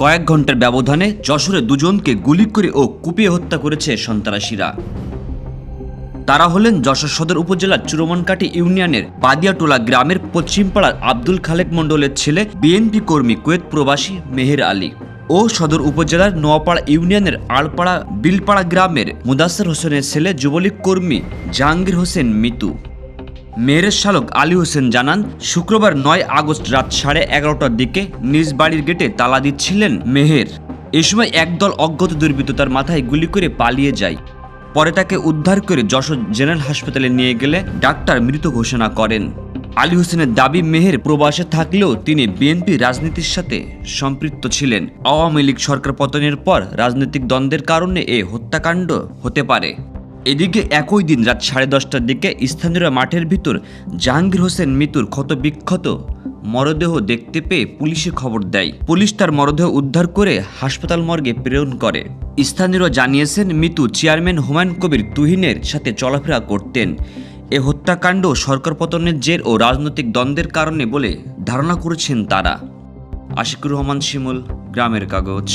কয়েক ঘণ্টার ব্যবধানে যশোরে দুজনকে গুলি করে ও কুপিয়ে হত্যা করেছে সন্ত্রাসীরা। তারা হলেন যশোর সদর উপজেলার চুরমনকাটি ইউনিয়নের বাদিয়াটোলা গ্রামের পশ্চিমপাড়ার আব্দুল খালেক মণ্ডলের ছেলে, বিএনপি কর্মী কুয়েত প্রবাসী মেহের আলী ও সদর উপজেলার নোয়াপাড়া ইউনিয়নের আলপাড়া, বিলপাড়া গ্রামের মুদাসের হোসেনের ছেলে যুবলীগ কর্মী জাহাঙ্গীর হোসেন মিতু। মেয়ের শালক আলী হোসেন জানান, শুক্রবার নয় আগস্ট রাত সাড়ে এগারোটার দিকে নিজ বাড়ির গেটে তালা দিচ্ছিলেন মেহের। এ সময় একদল অজ্ঞাত দুর্বৃত্ত তার মাথায় গুলি করে পালিয়ে যায়। পরে তাকে উদ্ধার করে যশোর জেনারেল হাসপাতালে নিয়ে গেলে ডাক্তার মৃত ঘোষণা করেন। আলী হোসেনের দাবি, মেহের প্রবাসে থাকলেও তিনি বিএনপি রাজনীতির সাথে সম্পৃক্ত ছিলেন। আওয়ামী লীগ সরকার পতনের পর রাজনৈতিক দ্বন্দ্বের কারণে এ হত্যাকাণ্ড হতে পারে। এদিকে একই দিন রাত সাড়ে দশটার দিকে স্থানীয় মাঠের ভিতর জাহাঙ্গীর হোসেন মৃত্যুর ক্ষতবিক্ষত মরদেহ দেখতে পেয়ে পুলিশে খবর দেয়। পুলিশ তার মরদেহ উদ্ধার করে হাসপাতাল মর্গে প্রেরণ করে। স্থানীয়রা জানিয়েছেন মিতু চেয়ারম্যান হুমায়ুন কবির তুহিনের সাথে চলাফেরা করতেন। এ হত্যাকাণ্ড সরকার পতনের জের ও রাজনৈতিক দ্বন্দ্বের কারণে বলে ধারণা করেছেন তারা। আশিকুর রহমান শিমুল, গ্রামের কাগজ।